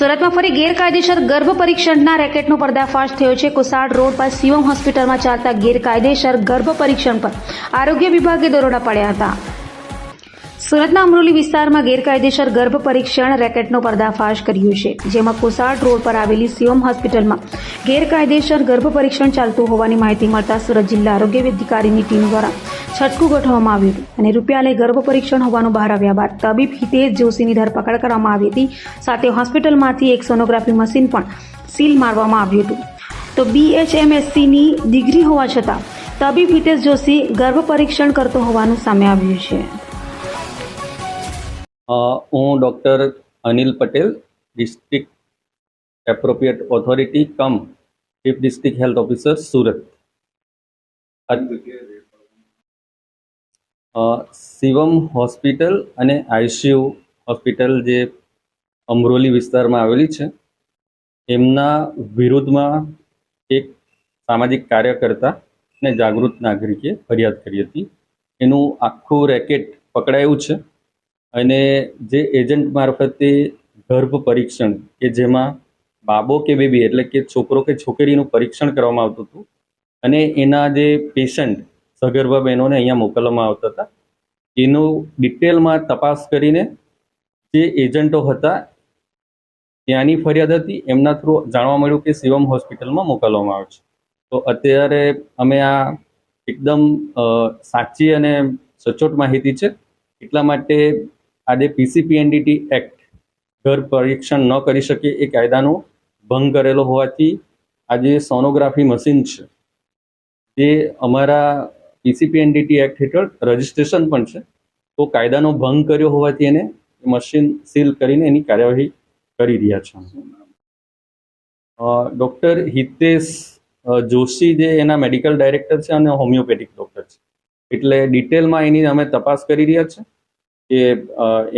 સુરતમાં ફરી ગેરકાયદેસર ગર્ભ પરીક્ષણના રેકેટનો પર્દાફાશ થયો છે. કુસાડ રોડ પર શિવમ હોસ્પિટલમાં ચાલતા ગેરકાયદેસર ગર્ભ પરીક્ષણ પર આરોગ્ય વિભાગે દરોડા પડ્યા હતા. સુરતના અમરોલી વિસ્તારમાં ગેરકાયદેસર ગર્ભ પરીક્ષણ રેકેટનો પર્દાફાશ કર્યો છે. જેમાં કુસાડ રોડ પર આવેલી શિવમ હોસ્પિટલમાં ગેરકાયદેસર ગર્ભ પરીક્ષણ ચાલતું હોવાની માહિતી મળતા સુરત જિલ્લા આરોગ્ય અધિકારીની ટીમ દ્વારા છટકું ગોઠવવામાં આવ્યું હતું અને રૂપિયા લઈ ગર્ભ પરીક્ષણ હોવાનું બહાર આવ્યા બાદ તબીબ હિતેશ જોશીની ધરપકડ કરવામાં આવી હતી. સાથે હોસ્પિટલમાંથી એક સોનોગ્રાફી મશીન પણ સીલ મારવામાં આવ્યું હતું. તો બીએચએમએસસીની ડિગ્રી હોવા છતાં તબીબ હિતેશ જોશી ગર્ભ પરીક્ષણ કરતો હોવાનું સામે આવ્યું છે. હું doctor Anil Patel, district appropriate authority, cum, chief district health officer, Surat. Shivam hospital અને આઈસીયુ હોસ્પિટલ જે અમરોલી વિસ્તારમાં આવેલી છે, એમના વિરુદ્ધમાં એક સામાજિક કાર્યકર્તા અને જાગૃત નાગરિકે ફરિયાદ કરી હતી. એનું આખું રેકેટ પકડાયું છે અને જે એજન્ટ મારફતે ગર્ભ પરીક્ષણ કે જેમાં બાબો કે બેબી એટલે કે છોકરો કે છોકરીનું પરીક્ષણ કરવામાં આવતું હતું અને એના જે પેશન્ટ સગર્ભા બહેનોને અહીંયા મોકલવામાં આવતા હતા. એનું ડિટેલમાં તપાસ કરીને જે એજન્ટો હતા, ત્યાંની ફરિયાદ હતી. એમના થ્રુ જાણવા મળ્યું કે શિવમ હોસ્પિટલમાં મોકલવામાં આવે છે. તો અત્યારે અમે આ એકદમ સાચી અને સચોટ માહિતી છે. એટલા માટે આજે પીસીપીએનડીટી એક્ટ ઘર પરીક્ષણ ન કરી શકે એ કાયદાનો ભંગ કરેલો હોવાથી આજે સોનોગ્રાફી મશીન છે. તે અમારા પીસીપીએનડીટી એક્ટ હેઠળ રજિસ્ટ્રેશન પણ છે. તો કાયદાનો ભંગ કર્યો હોવાથી એને મશીન સીલ કરીને એની કાર્યવાહી કરી રહ્યા છે. ડૉક્ટર હિતેશ જોશી જે એના મેડિકલ ડાયરેક્ટર છે અને હોમિયોપેથિક ડૉક્ટર છે. એટલે ડિટેલમાં એની અમે તપાસ કરી રહ્યા છે કે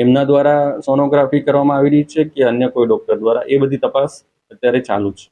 એમના દ્વારા સોનોગ્રાફી કરવામાં આવી રહી છે કે અન્ય કોઈ ડૉક્ટર દ્વારા. એ બધી તપાસ અત્યારે ચાલુ છે.